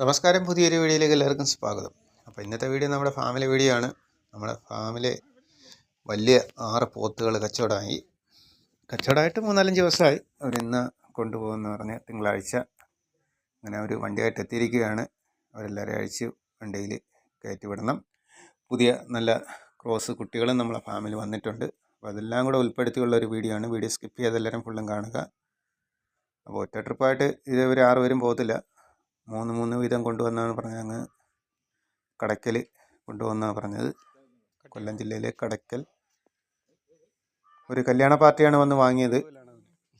നമസ്കാരം. പുതിയൊരു വീഡിയോയിലേക്ക് എല്ലാവർക്കും സ്വാഗതം. അപ്പോൾ ഇന്നത്തെ വീഡിയോ നമ്മുടെ ഫാമിലി വീഡിയോ ആണ്. നമ്മുടെ ഫാമിലി വലിയ ആറ് പോത്തുകൾ കച്ചവടമായി. കച്ചവടമായിട്ട് മൂന്നാലഞ്ച് ദിവസമായി അവരിന്ന് കൊണ്ടുപോകുമെന്ന് പറഞ്ഞ് തിങ്കളാഴ്ച അങ്ങനെ അവർ വണ്ടിയായിട്ട് എത്തിയിരിക്കുകയാണ്. അവരെല്ലാവരും അഴിച്ച് വണ്ടിയിൽ കയറ്റിവിടണം. പുതിയ നല്ല ക്രോസ് കുട്ടികളും നമ്മളെ ഫാമിൽ വന്നിട്ടുണ്ട്. അപ്പോൾ അതെല്ലാം കൂടെ ഉൾപ്പെടുത്തിയുള്ള ഒരു വീഡിയോ ആണ്. വീഡിയോ സ്കിപ്പ് ചെയ്ത് എല്ലാവരും ഫുള്ളും കാണുക. അപ്പോൾ ഒറ്റ ട്രിപ്പായിട്ട് ഇത് ഒരു ആറ് പേരും പോകത്തില്ല. മൂന്ന് മൂന്ന് വീതം കൊണ്ടുവന്നാണ് പറഞ്ഞത്. അങ്ങ് കടക്കൽ കൊണ്ടുവന്നാണ് പറഞ്ഞത്. കൊല്ലം ജില്ലയിലെ കടക്കൽ. ഒരു കല്യാണ പാർട്ടിയാണ് വന്ന് വാങ്ങിയത്.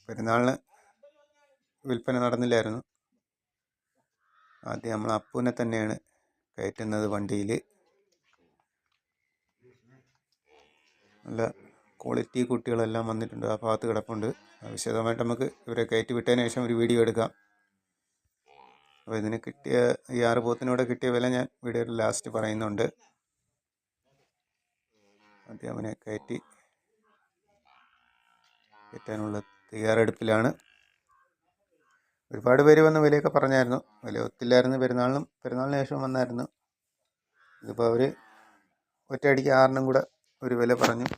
പെരുന്നാളിന് വിൽപ്പന നടന്നില്ലായിരുന്നു. ആദ്യം നമ്മൾ അപ്പൂനെ തന്നെയാണ് കയറ്റുന്നത് വണ്ടിയിൽ നല്ല ക്വാളിറ്റി കുട്ടികളെല്ലാം വന്നിട്ടുണ്ട്. ആ ഭാഗത്ത് കിടപ്പുണ്ട്. വിശദമായിട്ട് നമുക്ക് ഇവരെ കയറ്റി വിട്ടതിന് ശേഷം ഒരു വീഡിയോ എടുക്കാം. അപ്പോൾ ഇതിന് കിട്ടിയ ഈ ആറ് പോത്തിനൂടെ കിട്ടിയ വില ഞാൻ വീഡിയോയിൽ ലാസ്റ്റ് പറയുന്നുണ്ട്. ആദ്യം അവനെ കയറ്റി കയറ്റാനുള്ള തയ്യാറെടുപ്പിലാണ്. ഒരുപാട് പേര് വന്ന് വിലയൊക്കെ പറഞ്ഞായിരുന്നു. വില ഒത്തില്ലായിരുന്നു. പെരുന്നാളിനും പെരുന്നാളിന് ശേഷം വന്നായിരുന്നു. ഇതിപ്പോൾ അവർ ഒറ്റയടിക്ക് ആറിനും കൂടെ ഒരു വില പറഞ്ഞു.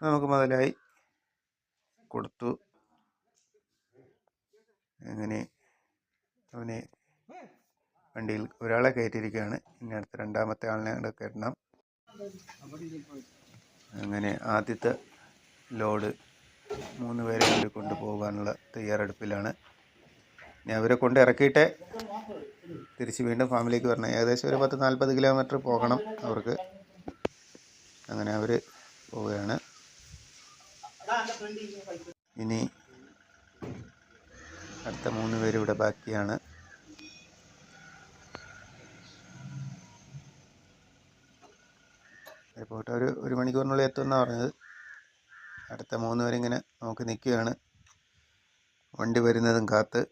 നമുക്ക് മുതലായി കൊടുത്തു. അങ്ങനെ അവനെ വണ്ടിയിൽ ഒരാളെ കയറ്റിയിരിക്കുകയാണ്. ഇനി അടുത്ത രണ്ടാമത്തെ ആളിനെ കൂടെ കയറ്റണം. അങ്ങനെ ആദ്യത്തെ ലോഡ് മൂന്ന് പേരെ കൂടി കൊണ്ടുപോകാനുള്ള തയ്യാറെടുപ്പിലാണ്. ഇനി അവരെ കൊണ്ട് ഇറക്കിയിട്ടേ തിരിച്ച് വീണ്ടും ഫാമിലിക്ക് വരണം. ഏകദേശം ഒരു പത്ത് നാൽപ്പത് കിലോമീറ്റർ പോകണം അവർക്ക്. അങ്ങനെ അവർ പോവുകയാണ്. ഇനി അടുത്ത മൂന്ന് പേര് ഇവിടെ ബാക്കിയാണ്. പോയിട്ട് ഒരു ഒരു മണിക്കൂറിനുള്ളിൽ എത്തുമെന്നാണ് പറഞ്ഞത്. അടുത്ത മൂന്ന് പേരിങ്ങനെ നോക്കി നിൽക്കുകയാണ്. വണ്ടി വരുന്നതും കാത്ത്.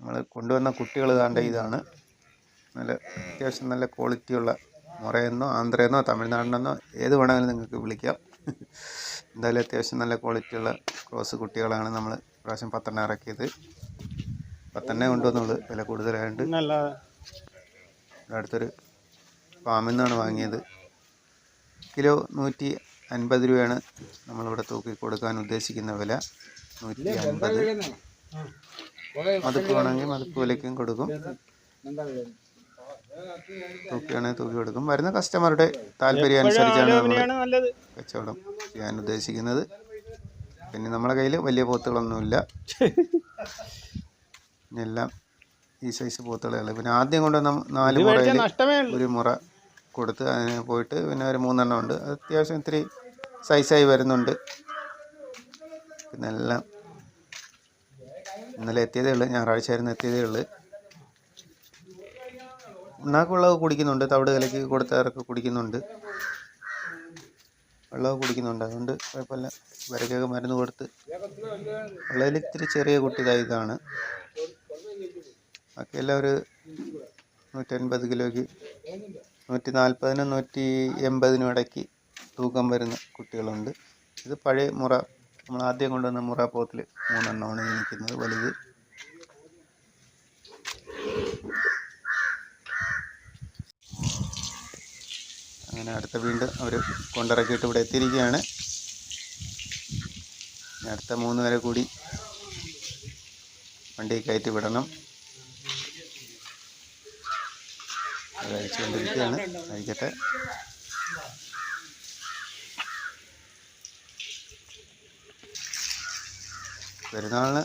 നമ്മൾ കൊണ്ടുവന്ന കുട്ടികൾ കാണ്ട ഇതാണ്. നല്ല അത്യാവശ്യം നല്ല ക്വാളിറ്റിയുള്ള മുറയെന്നോ ആന്ധ്രയെന്നോ തമിഴ്നാടിനെന്നോ ഏത് വേണമെങ്കിലും നിങ്ങൾക്ക് വിളിക്കാം. എന്തായാലും അത്യാവശ്യം നല്ല ക്വാളിറ്റിയുള്ള ക്രോസ് കുട്ടികളാണ് നമ്മൾ പ്രാവശ്യം പത്തെണ്ണം ഇറക്കിയത്. പത്തെണ്ണേ കൊണ്ടുവന്നുള്ളൂ. വില കൂടുതലായതുകൊണ്ട് ഇവിടെ അടുത്തൊരു ഫാമിൽ നിന്നാണ് വാങ്ങിയത്. കിലോ നൂറ്റി അൻപത് രൂപയാണ് നമ്മളിവിടെ തൂക്കി കൊടുക്കാൻ ഉദ്ദേശിക്കുന്ന വില. നൂറ്റി അൻപത്. മതിപ്പ് വേണമെങ്കിൽ മതിപ്പ് വിലയ്ക്കും കൊടുക്കും. തൂക്കിയാണെങ്കിൽ തൂക്കി കൊടുക്കും. വരുന്ന കസ്റ്റമറുടെ താല്പര്യം അനുസരിച്ചാണ് നമ്മൾ കച്ചവടം ചെയ്യാൻ ഉദ്ദേശിക്കുന്നത്. പിന്നെ നമ്മളെ കയ്യിൽ വലിയ പോത്തുകളൊന്നുമില്ല. എല്ലാം ഈ സൈസ് പോത്തുകളേ പിന്നെ ആദ്യം കൊണ്ട് നാല് മുറയിൽ ഒരു മുറ കൊടുത്ത് അതിന് പോയിട്ട് പിന്നെ ഒരു മൂന്നെണ്ണം ഉണ്ട്. അത് അത്യാവശ്യം ഇത്തിരി സൈസായി വരുന്നുണ്ട്. പിന്നെ എല്ലാം ഇന്നലെ എത്തിയതേ ഉള്ളൂ. ഞായറാഴ്ച ആയിരുന്നു എത്തിയതേ ഉള്ളൂ. ഉണ്ണാക്കുള്ളത് കുടിക്കുന്നുണ്ട്. തവിട് കലക്കി കൊടുത്തവരൊക്കെ കുടിക്കുന്നുണ്ട്. വെള്ളമൊക്കെ കുടിക്കുന്നുണ്ട്. അതുകൊണ്ട് കുഴപ്പമില്ല. ഇവരൊക്കെ മരുന്ന് കൊടുത്ത്. വെള്ളത്തിൽ ഇത്തിരി ചെറിയ കുട്ടി ഇതാണ്. ബാക്കിയെല്ലാം ഒരു നൂറ്റൻപത് കിലോയ്ക്ക് നൂറ്റി നാൽപ്പതിനും നൂറ്റി എൺപതിനും ഇടയ്ക്ക് തൂക്കം വരുന്ന കുട്ടികളുണ്ട്. ഇത് പഴയ മുറ. നമ്മൾ ആദ്യം കൊണ്ടുവന്ന മുറ പോത്തിൽ മൂന്നെണ്ണമാണ് ജനിക്കുന്നത് വലുത്. അങ്ങനെ അടുത്ത വീണ്ടും അവർ കൊണ്ടിറക്കിയിട്ട് ഇവിടെ എത്തിയിരിക്കുകയാണ്. അടുത്ത മൂന്ന് വരെ കൂടി വണ്ടി കയറ്റി വിടണം. അയച്ചുകൊണ്ടിരിക്കുകയാണ് അയക്കട്ടെ. പെരുന്നാളിന്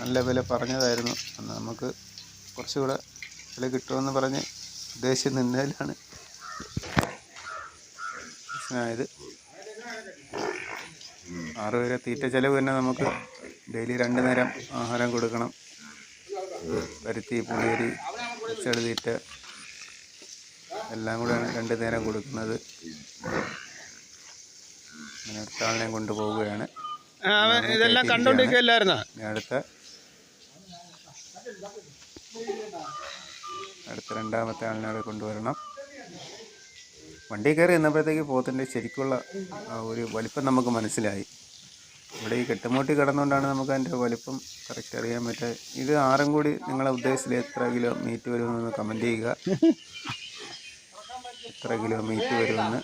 നല്ല വില പറഞ്ഞതായിരുന്നു. അന്ന് നമുക്ക് കുറച്ചുകൂടെ വില കിട്ടുമെന്ന് പറഞ്ഞ് ഉദ്ദേശിച്ച് നിന്നതിലാണ് പ്രശ്നമായത് ആറ് പേരെ തീറ്റ ചിലവ് തന്നെ നമുക്ക് ഡെയിലി രണ്ട് നേരം ആഹാരം കൊടുക്കണം. പരുത്തി പുളിയരി ചെളി തീറ്റ എല്ലാം കൂടെയാണ് രണ്ട് നേരം കൊടുക്കുന്നത്. അടുത്താളിനെ കൊണ്ടുപോവുകയാണ് ഇതെല്ലാം കണ്ടോണ്ടിരിക്കുകയല്ലായിരുന്ന അടുത്ത അടുത്ത രണ്ടാമത്തെ ആളിനെ അവിടെ കൊണ്ടുവരണം. വണ്ടി കയറി എന്നപ്പോഴത്തേക്ക് പോത്തിന്റെ ശരിക്കുള്ള ആ ഒരു വലിപ്പം നമുക്ക് മനസ്സിലായി. ഇവിടെ ഈ കെട്ടുമൂട്ടി കിടന്നുകൊണ്ടാണ് നമുക്ക് അതിന്റെ വലിപ്പം കറക്റ്റ് അറിയാൻ പറ്റുക. ഇത് ആറും കൂടി നിങ്ങളെ ഉദ്ദേശത്തിൽ എത്ര കിലോ മീറ്റ് വരുമെന്ന് കമന്റ് ചെയ്യുക. എത്ര കിലോ മീറ്റ് വരുമെന്ന്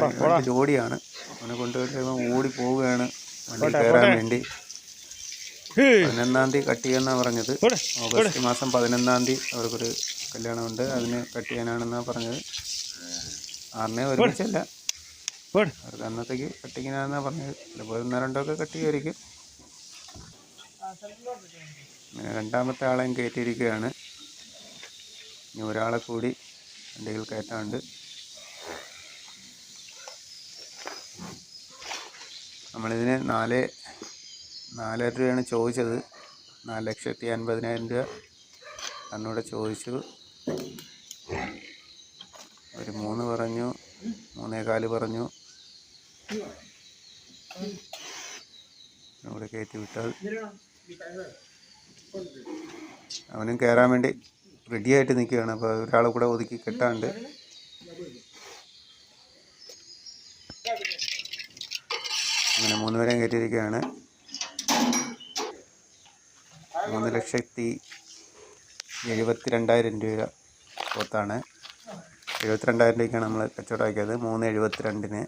മറ്റേ ജോഡിയാണ്. അവനെ കൊണ്ടുപോയി ഓടി പോവുകയാണ് വണ്ടി കയറാൻ വേണ്ടി. പതിനൊന്നാം തീയതി കട്ട് ചെയ്യാന്നാ പറഞ്ഞത്. ഓഗസ്റ്റ് മാസം പതിനൊന്നാം തീയതി അവർക്കൊരു കല്യാണമുണ്ട്. അതിന് കട്ട് ചെയ്യാനാണെന്നാ പറഞ്ഞത്. ആറിനെ ഒരുമിച്ചല്ല. അവർക്ക് അന്നത്തേക്ക് കട്ടിങ്ങിനാണെന്നാണ് പറഞ്ഞത്. ചിലപ്പോൾ ഒന്നോ രണ്ടോ ഒക്കെ കട്ട് ചെയ്യുമായിരിക്കും അങ്ങനെ രണ്ടാമത്തെ ആളെയും കയറ്റിയിരിക്കുകയാണ്. ഇനി ഒരാളെ കൂടി വണ്ടിയിൽ കയറ്റാണ്ട് നമ്മളിതിന് നാല് നാലര രൂപയാണ് ചോദിച്ചത്. നാല് ലക്ഷത്തി അൻപതിനായിരം രൂപ. അന്നൂടെ ചോദിച്ചു. ഒരു മൂന്ന് പറഞ്ഞു. മൂന്നേകാൽ പറഞ്ഞു. ഇവിടെ കയറ്റി വിട്ടാൽ അവനും കയറാൻ വേണ്ടി റെഡിയായിട്ട് നിൽക്കുകയാണ്. അപ്പോൾ ഒരാളെ കൂടെ ഒതുക്കി കെട്ടാണ്ട് അങ്ങനെ മൂന്ന് പേരെയും കയറ്റിയിരിക്കുകയാണ്. മൂന്ന് ലക്ഷത്തി എഴുപത്തി രണ്ടായിരം രൂപ പോത്താണ്. എഴുപത്തിരണ്ടായിരം രൂപയ്ക്കാണ് നമ്മൾ കച്ചവടമാക്കിയത് മൂന്ന് എഴുപത്തിരണ്ടിന്.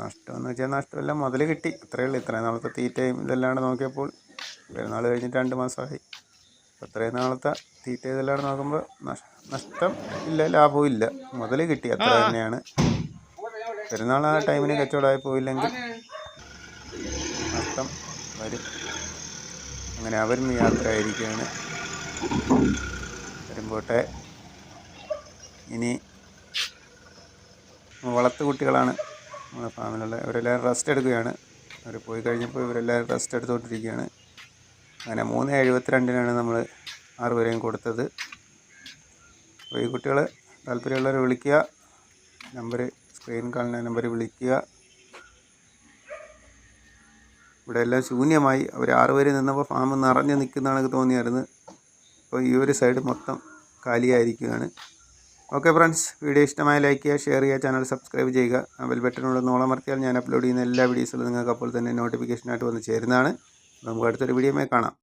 നഷ്ടമെന്ന് വെച്ചാൽ നഷ്ടമല്ല മുതൽ കിട്ടി. അത്രയേ ഉള്ളൂ. ഇത്രയും നാളത്തെ തീറ്റയും ഇതെല്ലാം നോക്കിയപ്പോൾ. പെരുന്നാൾ കഴിഞ്ഞിട്ട് രണ്ട് മാസമായി. അത്രയും നാളത്തെ തീറ്റ ഇതെല്ലാം നോക്കുമ്പോൾ നഷ്ടം ഇല്ല ലാഭവും ഇല്ല. മുതൽ കിട്ടി. അത്ര തന്നെയാണ്. പെരുന്നാൾ ആ ടൈമിന് കച്ചവടമായി പോയില്ലെങ്കിൽ നഷ്ടം വരും. അങ്ങനെ അവരും യാത്രയായിരിക്കുകയാണ്. വരുമ്പോട്ടെ ഇനി വളർത്തു കുട്ടികളാണ് നമ്മുടെ ഫാമിലുള്ള. ഇവരെല്ലാവരും റെസ്റ്റ് എടുക്കുകയാണ്. അവർ പോയി കഴിഞ്ഞപ്പോൾ ഇവരെല്ലാവരും റെസ്റ്റ് എടുത്തുകൊണ്ടിരിക്കുകയാണ്. അങ്ങനെ മൂന്ന് എഴുപത്തിരണ്ടിനാണ് നമ്മൾ ആറുപേരെയും കൊടുത്തത്. അപ്പോൾ ഈ കുട്ടികൾ താല്പര്യമുള്ളവർ വിളിക്കുക. നമ്പർ സ്ക്രീൻ കാണുന്ന നമ്പർ വിളിക്കുക. ഇവിടെ എല്ലാം ശൂന്യമായി അവർ ആറുപേര് നിന്നപ്പോൾ ഫാം നിറഞ്ഞ് നിൽക്കുന്നതാണ് തോന്നിയായിരുന്നു അപ്പോൾ ഈ ഒരു സൈഡ് മൊത്തം കാലിയായിരിക്കുകയാണ്. ഓക്കെ ഫ്രണ്ട്സ് വീഡിയോ ഇഷ്ടമായ ലൈക്ക് ചെയ്യുക ഷെയർ ചെയ്യുക ചാനൽ സബ്സ്ക്രൈബ് ചെയ്യുക. ബെൽ ബട്ടനോട് നോളമർത്തിയാൽ ഞാൻ അപ്ലോഡ് ചെയ്യുന്ന എല്ലാ വീഡിയോസിലും നിങ്ങൾക്ക് അപ്പോൾ തന്നെ നോട്ടിഫിക്കേഷനായിട്ട് വന്ന് ചേരുന്നതാണ്. നമുക്ക് അടുത്തൊരു വീഡിയോമായി കാണാം.